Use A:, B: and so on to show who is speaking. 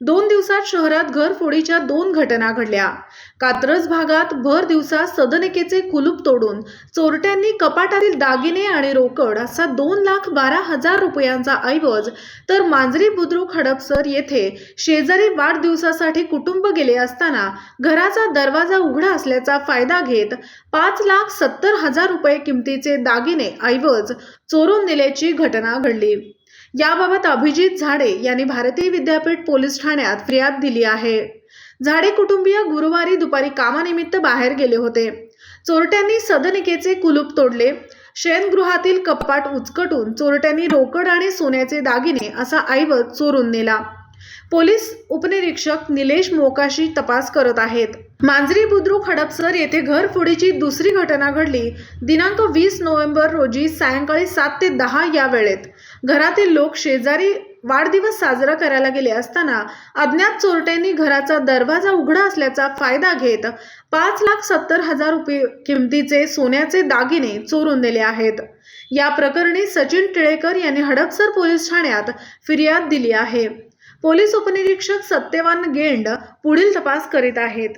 A: दोन दिवसात शहरात घरफोडीच्या दोन घटना घडल्या. कात्रज भागात भर दिवसा सदनिकेचे कुलूप तोडून चोरट्यांनी कपाटातील दागिने आणि रोकड असा दोन लाख बारा हजार रुपयांचा ऐवज तर मांजरी बुद्रुक हडपसर येथे शेजारी वाढदिवसासाठी कुटुंब गेले असताना घराचा दरवाजा उघडा असल्याचा फायदा घेत पाच लाख सत्तर हजार रुपये किमतीचे दागिने ऐवज चोरून नेल्याची घटना घडली. याबाबत अभिजित झाडे यांनी भारतीय विद्यापीठ पोलीस ठाण्यात फिर्याद दिली आहे. झाडे कुटुंबीय गुरुवारी दुपारी कामानिमित्त बाहेर गेले होते. चोरट्यांनी सदनिकेचे कुलूप तोडले. शयनगृहातील कपाट उचकटून चोरट्यांनी रोकड आणि सोन्याचे दागिने असा ऐवज चोरून नेला. पोलीस उपनिरीक्षक निलेश मोकाशी तपास करत आहेत. मांजरी बुद्रुक हडपसर येथे घरफोडीची दुसरी घटना घडली. दिनांक वीस नोव्हेंबर रोजी सायंकाळी सात ते दहा या वेळेत. घरातील लोक शेजारी वाढदिवस साजरा करायला गेले असताना अज्ञात चोरट्यांनी घराचा दरवाजा उघडा असल्याचा फायदा घेत पाच लाख सत्तर हजार रुपये किमतीचे सोन्याचे दागिने चोरून नेले आहेत. या प्रकरणी सचिन टिळेकर यांनी हडपसर पोलीस ठाण्यात फिर्याद दिली आहे. पोलीस उपनिरीक्षक सत्यवान गेंड पुढील तपास करीत आहेत.